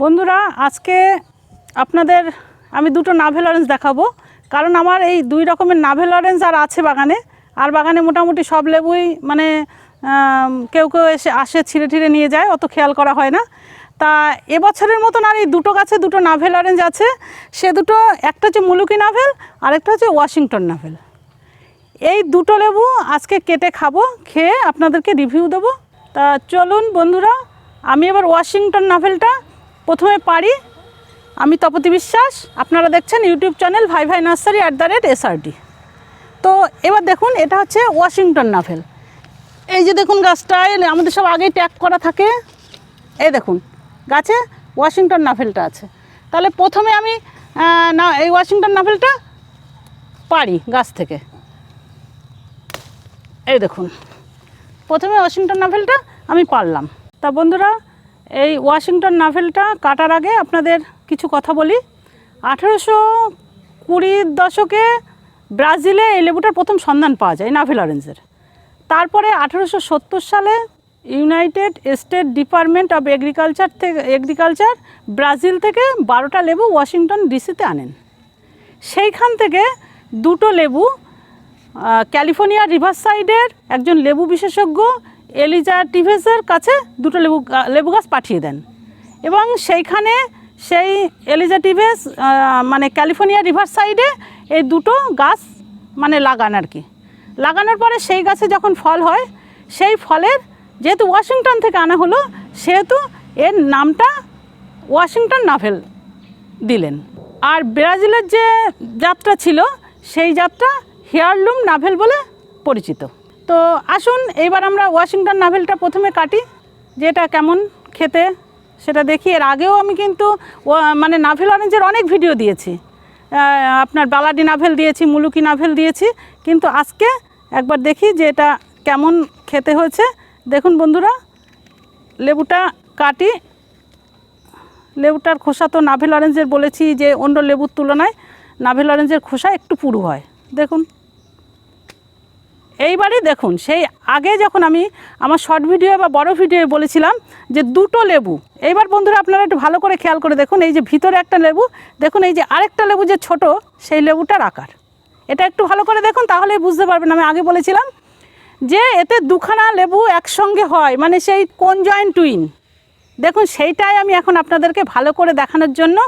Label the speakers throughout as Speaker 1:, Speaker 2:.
Speaker 1: বন্ধুরা, আজকে আপনাদের আমি দুটো নাভেল অরেঞ্জ দেখাবো। কারণ আমার এই দুই রকমের নাভেল অরেঞ্জ আর আছে বাগানে। আর বাগানে মোটামুটি সব লেবুই মানে কেউ কেউ এসে আসে, ছিঁড়ে ছিঁড়ে নিয়ে যায়, অত খেয়াল করা হয় না। তা এবছরের মতন আর এই দুটো গাছে দুটো নাভেল অরেঞ্জ আছে। সে দুটো, একটা হচ্ছে মুলুকি নাভেল আর একটা হচ্ছে ওয়াশিংটন নাভেল এই দুটো লেবু আজকে কেটে খাব, খেয়ে আপনাদেরকে রিভিউ দেবো। তা চলুন বন্ধুরা, আমি এবার ওয়াশিংটন নাভেলটা প্রথমে পারি আমি তপতি বিশ্বাস। আপনারা দেখছেন ইউটিউব চ্যানেল ভাই ভাই nursery at the rate SRD তো এবার দেখুন, এটা হচ্ছে ওয়াশিংটন নাভেল। এই যে দেখুন গাছটা আমাদের সব আগেই ট্যাগ করা থাকে। এই দেখুন, গাছে ওয়াশিংটন নাভেলটা আছে। তাহলে প্রথমে আমি না, এই ওয়াশিংটন নাভেলটা পারি গাছ থেকে। এই দেখুন, প্রথমে ওয়াশিংটন নাভেলটা আমি পারলাম। তা বন্ধুরা এই ওয়াশিংটন নাভেলটা কাটার আগে আপনাদের কিছু কথা বলি। আঠেরোশো কুড়ির দশকে ব্রাজিলে এই লেবুটার প্রথম সন্ধান পাওয়া যায় নাভেল অরেঞ্জের তারপরে আঠেরোশো সত্তর সালে United State Department of Agriculture থেকে, এগ্রিকালচার ব্রাজিল থেকে বারোটা লেবু ওয়াশিংটন ডিসিতে আনেন। সেইখান থেকে দুটো লেবু ক্যালিফোর্নিয়া রিভার সাইডের একজন লেবু বিশেষজ্ঞ এলিজা টিভেসের কাছে দুটো লেবু লেবু গাছ পাঠিয়ে দেন। এবং সেইখানে সেই এলিজা টিভেস মানে ক্যালিফোর্নিয়া রিভার সাইডে এই দুটো গাছ মানে লাগান আর কি। লাগানোর পরে সেই গাছে যখন ফল হয়, সেই ফলের যেহেতু ওয়াশিংটন থেকে আনা হলো, সেহেতু এর নামটা ওয়াশিংটন নাভেল দিলেন। আর ব্রাজিলের যে যাত্রা ছিল, সেই যাত্রা হেয়ারলুম নাভেল বলে পরিচিত। তো আসুন, এইবার আমরা ওয়াশিংটন নাভেলটা প্রথমে কাটি, যেটা কেমন খেতে সেটা দেখি। এর আগেও আমি কিন্তু মানে নাভেল অরেঞ্জের অনেক ভিডিও দিয়েছি। আপনার বালাডি নাভেল দিয়েছি, মুলুকি নাভেল দিয়েছি, কিন্তু আজকে একবার দেখি যে এটা কেমন খেতে হয়েছে। দেখুন বন্ধুরা, লেবুটা কাটি, লেবুটার খোসা তো নাভেল অরেঞ্জের বলেছি যে অন্য লেবুর তুলনায় নাভেল অরেঞ্জের খোসা একটু পুরু হয়। দেখুন। এইবারই দেখুন, সেই আগে যখন আমি আমার শর্ট ভিডিও বা বড় ভিডিও বলেছিলাম যে দুটো লেবু, এইবার বন্ধুরা আপনারা একটু ভালো করে খেয়াল করে দেখুন, এই যে ভিতরে একটা লেবু, দেখুন এই যে আরেকটা লেবু যে ছোট, সেই লেবুটার আকার। এটা একটু ভালো করে দেখুন, তাহলেই বুঝতে পারবেন, আমি আগে বলেছিলাম যে এতে দুখানা লেবু একসঙ্গে হয় মানে সেই কোন জয়েন্ট টুইন দেখুন, সেইটাই আমি এখন আপনাদেরকে ভালো করে দেখানোর জন্য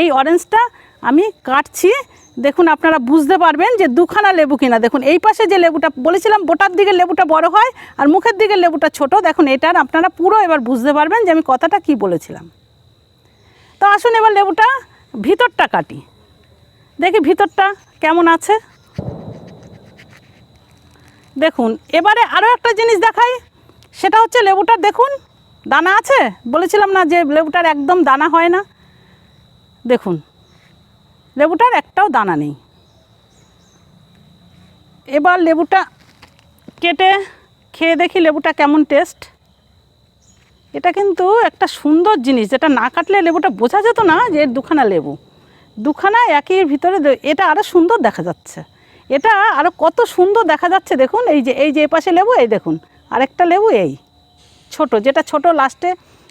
Speaker 1: এই অরেঞ্জটা আমি কাটছি দেখুন, আপনারা বুঝতে পারবেন যে দুখানা লেবু কিনা। দেখুন, এই পাশে যে লেবুটা বলেছিলাম, বোটার দিকে লেবুটা বড় হয় আর মুখের দিকে লেবুটা ছোট। দেখুন এটার আপনারা পুরো এবার বুঝতে পারবেন যে আমি কথাটা কি বলেছিলাম। তো আসুন এবার লেবুটা ভিতরটা কাটি। দেখি ভিতরটা কেমন আছে। দেখুন, এবারে আরও একটা জিনিস দেখাই। সেটা হচ্ছে লেবুটার, দেখুন, দানা আছে। বলেছিলাম না যে লেবুটার একদম দানা হয় না। দেখুন লেবুটার একটাও দানা নেই। এবার লেবুটা কেটে খেয়ে দেখি লেবুটা কেমন টেস্ট। এটা কিন্তু একটা সুন্দর জিনিস, যেটা না কাটলে লেবুটা বোঝা যেত না যে এর দুখানা লেবু। দুখানা একই ভিতরে এটা আরও সুন্দর দেখা যাচ্ছে। এটা আরও কত সুন্দর দেখা যাচ্ছে দেখুন, এই যে এই যে এপাশে লেবু, এই দেখুন, আরেকটা লেবু এই, ছোট, যেটা ছোট লাস্টে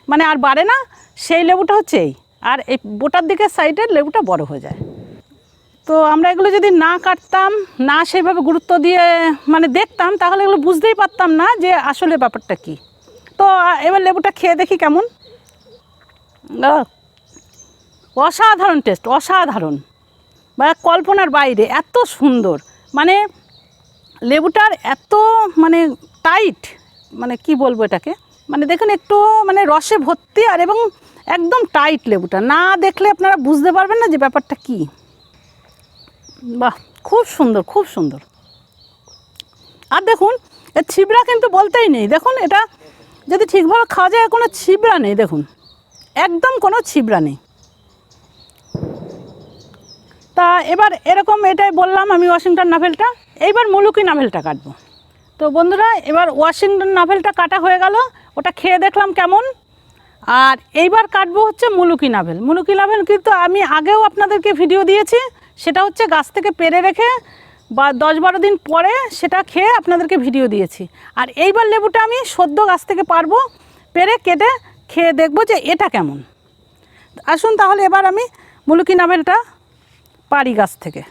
Speaker 1: মানে আর বাড়ে না, সেই লেবুটা হচ্ছে এই। আর এই বোটার দিকের সাইডের লেবুটা বড় হয়ে যায়। তো আমরা এগুলো যদি না কাটতাম, না সেইভাবে গুরুত্ব দিয়ে মানে দেখতাম, তাহলে এগুলো বুঝতেই পারতাম না যে আসলে ব্যাপারটা কি। তো এবার লেবুটা খেয়ে দেখি কেমন। অসাধারণ টেস্ট, অসাধারণ। বা কল্পনার বাইরে, এত সুন্দর। মানে লেবুটার এত মানে টাইট মানে কি বলব এটাকে? মানে দেখুন একটু মানে রসে ভর্তি আর এবং একদম টাইট লেবুটা। না দেখলে আপনারা বুঝতে পারবেন না যে ব্যাপারটা কি। বাহ, খুব সুন্দর খুব সুন্দর। আর দেখুন এর ছিবড়া কিন্তু বলতেই নেই। দেখুন, এটা যদি ঠিকভাবে খাওয়া যায়, কোনো ছিবড়া নেই, দেখুন। একদম কোনো ছিবড়া নেই। তা এবার এরকম এটাই বললাম আমি ওয়াশিংটন নাভেলটা। এইবার মুলুকি নাভেলটা কাটবো। তো বন্ধুরা, এবার ওয়াশিংটন নাভেলটা কাটা হয়ে গেল। ওটা খেয়ে দেখলাম কেমন। আর এইবার কাটবো হচ্ছে মুলুকি নাভেল। মুলুকি নাভেল কিন্তু আমি আগেও আপনাদেরকে ভিডিও দিয়েছি। সেটা হচ্ছে গাছ থেকে পেরে রেখে বা দশ বারো দিন পরে সেটা খেয়ে আপনাদেরকে ভিডিও দিয়েছি। আর এইবার লেবুটা আমি সদ্য গাছ থেকে পারব, পেরে কেটে খেয়ে দেখব যে এটা কেমন। আসুন তাহলে এবার আমি মুলুকি নাভেলটা পারি গাছ থেকে।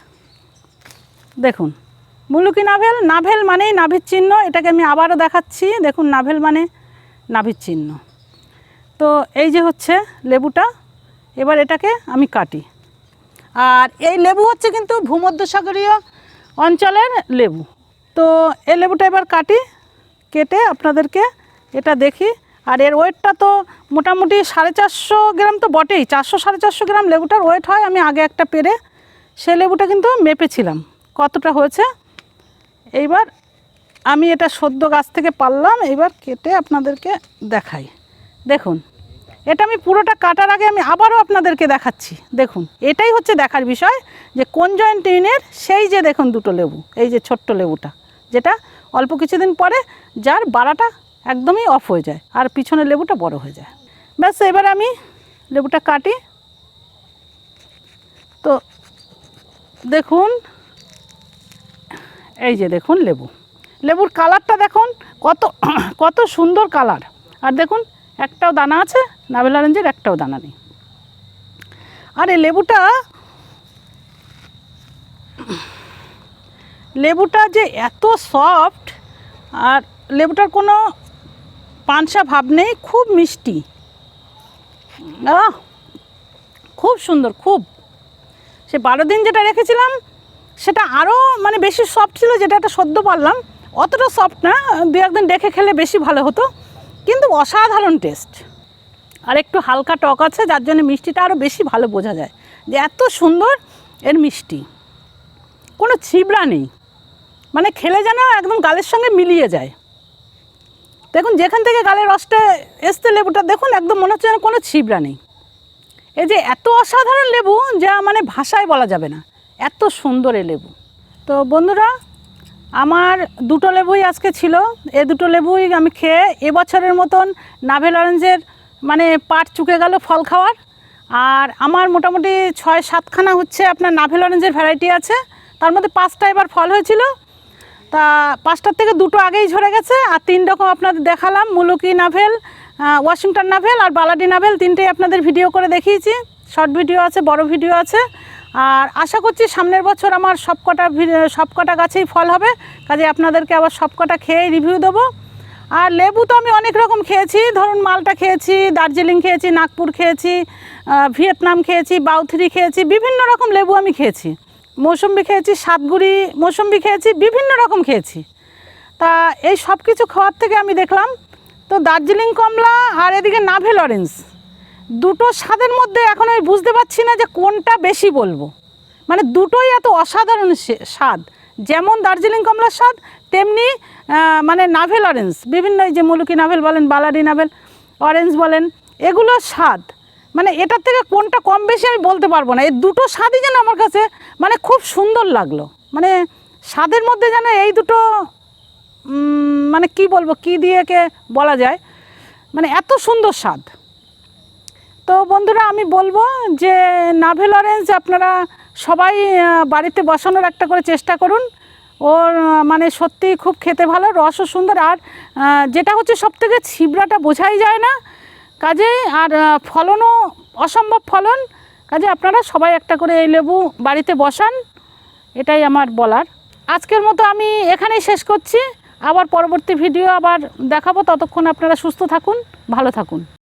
Speaker 1: দেখুন, মুলুকি নাভেল নাভেল মানেই নাভির চিহ্ন, এটাকে আমি আবারও দেখাচ্ছি। দেখুন, নাভেল মানে নাভির চিহ্ন। তো এই যে হচ্ছে লেবুটা, এবার এটাকে আমি কাটি। আর এই লেবু হচ্ছে কিন্তু ভূমধ্যসাগরীয় অঞ্চলের লেবু। তো এই লেবুটা এবার কাটি, কেটে আপনাদেরকে এটা দেখি। আর এর ওয়েটটা তো মোটামুটি সাড়ে চারশো গ্রাম তো বটেই, চারশো সাড়ে চারশো গ্রাম লেবুটার ওয়েট হয়। আমি আগে একটা পেরে সে লেবুটা কিন্তু মেপেছিলাম, কতটা হয়েছে। এইবার আমি এটা সদ্য গাছ থেকে পারলাম, এইবার কেটে আপনাদেরকে দেখাই। দেখুন, এটা আমি পুরোটা কাটার আগে আমি আবারও আপনাদেরকে দেখাচ্ছি। দেখুন, এটাই হচ্ছে দেখার বিষয় যে কোন জয়েন্ট ইউনের সেই যে দেখুন দুটো লেবু, এই যে ছোট্ট লেবুটা, যেটা অল্প কিছুদিন পরে যার বাড়াটা একদমই অফ হয়ে যায় আর পিছনের লেবুটা বড় হয়ে যায়। ব্যাস, এবার আমি লেবুটা কাটি। তো দেখুন, এই যে দেখুন লেবু। লেবুর কালারটা দেখুন, কত কত সুন্দর কালার। আর দেখুন একটাও দানা আছে নাভেল অরেঞ্জের একটাও দানা নেই। আর এই লেবুটা লেবুটা যে এত সফট, আর লেবুটার কোনো পানসা ভাব নেই, খুব মিষ্টি। খুব সুন্দর, খুব। সে বারো দিন যেটা রেখেছিলাম, সেটা আরও মানে বেশি সফট ছিল, যেটা একটা সদ্য পারলাম। অতটা সফট না, দু একদিন রেখে খেলে বেশি ভালো হতো। কিন্তু অসাধারণ টেস্ট। আর একটু হালকা টক আছে, যার জন্য মিষ্টিটা আরও বেশি ভালো বোঝা যায়। যে এত সুন্দর এর মিষ্টি। কোনো ছিবড়া নেই। মানে খেলে যেন একদম গালের সঙ্গে মিলিয়ে যায়। দেখুন, যেখান থেকে গালের রসটা এসতে লেবুটা, দেখুন, একদম মনে হচ্ছে যেন কোনো ছিবড়া নেই। এই যে এত অসাধারণ লেবু, যা মানে ভাষায় বলা যাবে না। এত সুন্দর এ লেবু। তো বন্ধুরা আমার দুটো লেবুই আজকে ছিল। এ দুটো লেবুই আমি খেয়ে এবছরের মতন নাভেল অরেঞ্জের মানে পাট চুকে গেল ফল খাওয়ার। আর আমার মোটামুটি ছয় সাতখানা হচ্ছে আপনার নাভেল অরেঞ্জের ভ্যারাইটি আছে। তার মধ্যে পাঁচটা এবার ফল হয়েছিল। তা পাঁচটার থেকে দুটো আগেই ঝরে গেছে। আর তিন রকম আপনাদের দেখালাম। মুলুকি নাভেল ওয়াশিংটন নাভেল আর বালাডি নাভেল। তিনটেই আপনাদের ভিডিও করে দেখিয়েছি। শর্ট ভিডিও আছে, বড় ভিডিও আছে। আর আশা করছি সামনের বছর আমার সবকটা সবকটা গাছেই ফল হবে। কাজে আপনাদেরকে আবার সবকটা খেয়ে রিভিউ দেবো। আর লেবু তো আমি অনেক রকম খেয়েছি। ধরুন মালটা খেয়েছি, দার্জিলিং খেয়েছি, নাগপুর খেয়েছি ভিয়েতনাম খেয়েছি, বাউথরি খেয়েছি, বিভিন্ন রকম লেবু আমি খেয়েছি। মৌসুম্বি খেয়েছি, সাতগুড়ি মৌসুম্বি খেয়েছি, বিভিন্ন রকম খেয়েছি। তা এই সব কিছু খাওয়ার থেকে আমি দেখলাম, তো দার্জিলিং কমলা আর এদিকে নাভেল অরেঞ্জ দুটো স্বাদের মধ্যে এখন আমি বুঝতে পারছি না যে কোনটা বেশি বলব। মানে দুটোই এত অসাধারণ স্বাদ। যেমন দার্জিলিং কমলার স্বাদ, তেমনি মানে নাভেল অরেঞ্জ। বিভিন্ন যে মুলুকি নাভেল বলেন, বালারি নাভেল, অরেঞ্জ বলেন এগুলোর স্বাদ। মানে এটার থেকে কোনটা কম বেশি আমি বলতে পারব না। এই দুটো স্বাদই যেন আমার কাছে মানে খুব সুন্দর লাগল। মানে স্বাদের মধ্যে যেন এই দুটো মানে কি বলব, কি দিয়ে কে বলা যায়? মানে এত সুন্দর স্বাদ। তো বন্ধুরা, আমি বলব যে নাভেল অরেঞ্জ আপনারা সবাই বাড়িতে বসানোর একটা করে চেষ্টা করুন। ওর মানে সত্যি খুব খেতে ভালো, রসও সুন্দর। আর যেটা হচ্ছে সব থেকে ছিবড়াটা বোঝাই যায় না। কাজেই আর ফলনও অসম্ভব ফলন। কাজে আপনারা সবাই একটা করে এই লেবু বাড়িতে বসান, এটাই আমার বলার। আজকের মতো আমি এখানেই শেষ করছি। আবার পরবর্তী ভিডিও আবার দেখাবো। ততক্ষণ আপনারা সুস্থ থাকুন, ভালো থাকুন।